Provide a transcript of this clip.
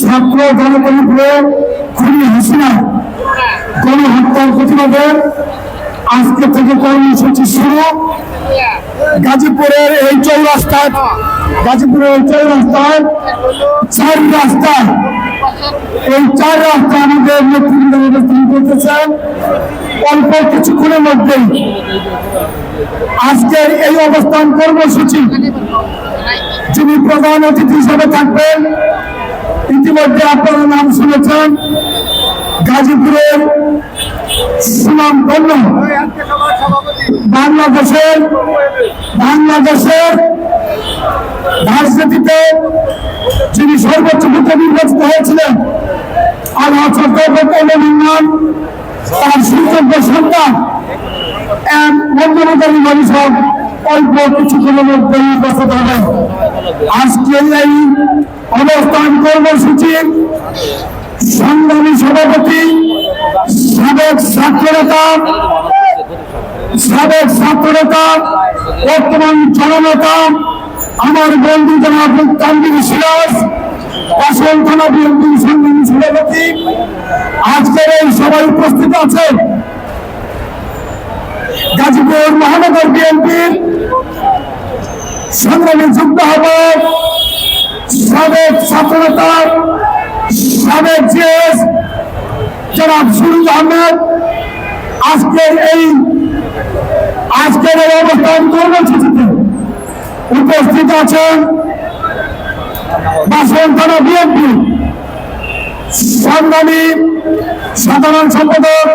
ছাত্র জনগণকে খুবই হাসিনা গণহত্যার প্রতিবাদে আজকে থেকে কর্মসূচি শুরু। গাজীপুরের এই চৌরাস্তায়, গাজীপুরের এই চৌরাস্তায় চার রাস্তা। এই চার রাস্তা আমাদের নেতৃত্ব অবস্থান করতেছেন অল্প কিছুক্ষণের মধ্যেই আজকের এই অবস্থান কর্মসূচি যিনি প্রধান অতিথি হিসেবে থাকবেন, ইতিমধ্যে আপনারা নাম শুনেছেন, গাজীপুরের সুনাম ধন্য। বাংলাদেশের বাংলাদেশের রাজনীতিতে যিনি সর্বোচ্চ ভোটে নির্বাচিত হয়েছিলেন আর আল্লাহ চট্টোপাধ্যায় তার সুযোগ্য সন্তান বন্ধুবান্ধবী মানুষ অল্প কিছুক্ষণের মধ্যে উপস্থিত হবে। আজকে এই অবস্থান কর্মসূচি সংগ্রামী সভাপতি, সাবেক ছাত্রনেতা সাবেক ছাত্রনেতা, বর্তমান জননেতা, আমার বন্ধু জনাব তানবির সিরাজ আসল থানা বিএনপির সভাপতি, আজকের এই সবাই উপস্থিত আছেন গাজীপুর মহানগর বিএনপির সংগ্রামী যুদ্ধ হবে সাবেক ছাত্রনেতা, সাবেক জিএস জনাব সুরুজ আহমেদ, আজকের এই আজকের এই অবস্থান কর্মসূচিতে উপস্থিত আছেন বাসন থানা বিএনপি সংগ্রামী সাধারণ সম্পাদক